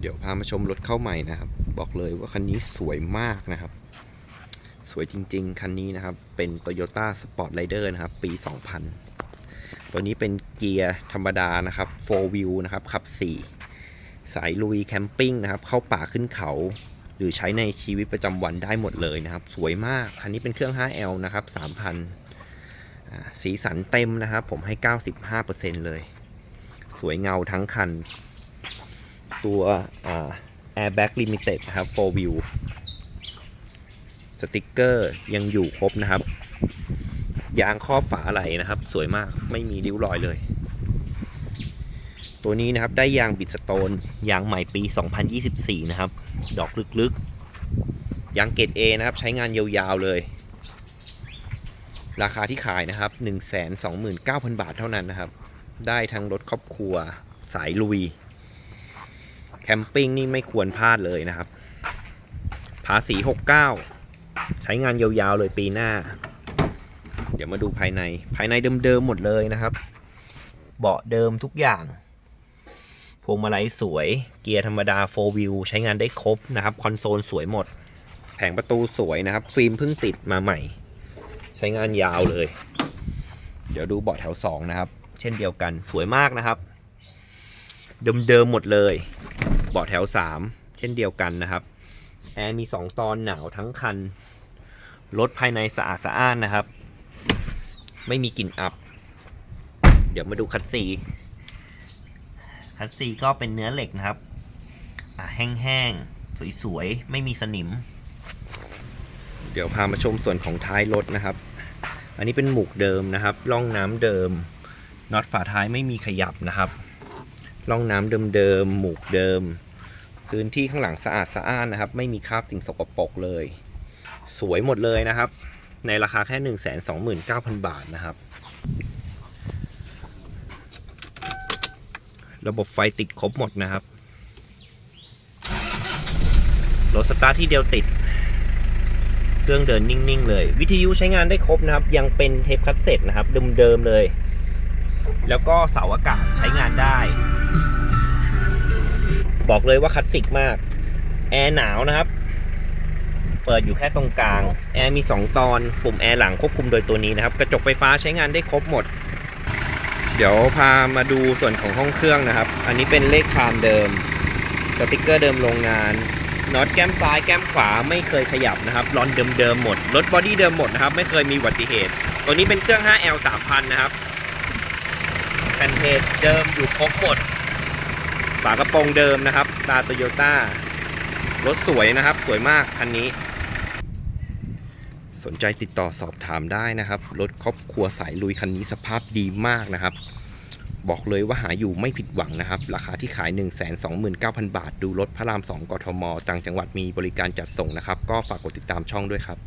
เดี๋ยวพามาชมรถเข้าใหม่นะครับ บอกเลยว่าคันนี้สวยมากนะครับ สวยจริง ๆ คันนี้นะครับ เป็น Toyota Sport Rider นะครับ ปี 2000 ตัวนี้เป็นเกียร์ธรรมดานะครับ 4 wheel นะครับ ขับ 4 สายลุยแคมปิ้งนะครับ เข้าป่าขึ้นเขา หรือใช้ในชีวิตประจำวันได้หมดเลยนะครับ สวยมาก คันนี้เป็นเครื่อง 5L นะครับ 3,000 สีสันเต็มนะครับ ผมให้ 95%เลย สวยเงาทั้งคัน ตัวอ่า Airbag Limited นะครับ4 wheel สติกเกอร์ยังอยู่ครบนะครับ ยางครอบฝาอะไรนะครับ สวยมากไม่มีริ้วรอยเลย ตัวนี้นะครับได้ยางบิดสโตน ยางใหม่ปี 2024 นะครับ ดอกลึกๆ ยางเกรด A นะครับ ใช้งานยาวๆเลย ราคาที่ขายนะครับ 129,000 บาทเท่านั้นนะครับ ได้ทั้งรถครอบครัวสายลุย คมปิ้งนี่ไม่ควรพลาดเลยนะครับ ภาษี 69 ใช้งานยาวๆเลยปีหน้า เดี๋ยวมาดูภายในภายในเดิมๆหมดเลยนะครับ เบาะเดิมทุกอย่าง พวงมาลัยสวย เกียร์ธรรมดา4 wheel ใช้งานได้ครบนะครับ คอนโซลสวยหมด แผงประตูสวยนะครับ ฟิล์มเพิ่งติดมาใหม่ ใช้งานยาวเลย เดี๋ยวดูเบาะแถว 2 นะครับ เช่นเดียวกันสวยมากนะครับเดิมๆหมดเลย เบาะแถว 3 เช่นเดียวกันนะครับ แอร์มี 2 ตอนหนาวทั้งคัน รถภายในสะอาดสะอ้านนะครับ ไม่มีกลิ่นอับ เดี๋ยวมาดูคัดซีคัดซีก็เป็นเนื้อเหล็กนะครับ แห้งๆ สวยๆ ไม่มีสนิม เดี๋ยวพามาชมส่วนของท้ายรถนะครับ อันนี้เป็นหมุกเดิมนะครับ ร่องน้ำเดิม น็อตฝาท้ายไม่มีขยับนะครับ ร่องน้ำเดิมๆ หมุกเดิม พื้นที่ข้างหลังสะอาดสะอ้านนะครับ ไม่มีคราบสิ่งสกปรกเลย สวยหมดเลยนะครับ ในราคาแค่ 1 2 9 0 0 0 บาทนะครับ ระบบไฟติดครบหมดนะครับรถสตาร์ทที่เดียวติด เครื่องเดินนิ่ง ๆ เลย วิทยุใช้งานได้ครบนะครับ ยังเป็นเทปคัสเซ็ตนะครับ เดิม ๆ เลย แล้วก็เสาอากาศใช้งานได้ บอกเลยว่าคลาสสิกมาก แอร์หนาวนะครับ เปิดอยู่แค่ตรงกลาง แอร์มี 2 ตอน ปุ่มแอร์หลังควบคุมโดยตัวนี้นะครับ กระจกไฟฟ้าใช้งานได้ครบหมด เดี๋ยวพามาดูส่วนของห้องเครื่องนะครับ อันนี้เป็นเลขคามเดิม สติกเกอร์เดิมโรงงานน็อตแก้มซ้ายแก้มขวาไม่เคยขยับนะครับรอนเดิมๆหมด รถบอดี้เดิมหมดนะครับ ไม่เคยมีอุบัติเหตุ ตัวนี้เป็นเครื่อง 5L 3000 นะครับแผ่นเพจเดิมอยู่ครบหมด ฝากระโปรงเดิมนะครับ ตาโตโยต้ารถสวยนะครับ สวยมากคันนี้ สนใจติดต่อสอบถามได้นะครับ รถครอบครัวสายลุยคันนี้สภาพดีมากนะครับ บอกเลยว่าหาอยู่ไม่ผิดหวังนะครับ ราคาที่ขาย 129,000 บาท ดูรถพระราม 2กทมต่างจังหวัดมีบริการจัดส่งนะครับ ก็ฝากกดติดตามช่องด้วยครับ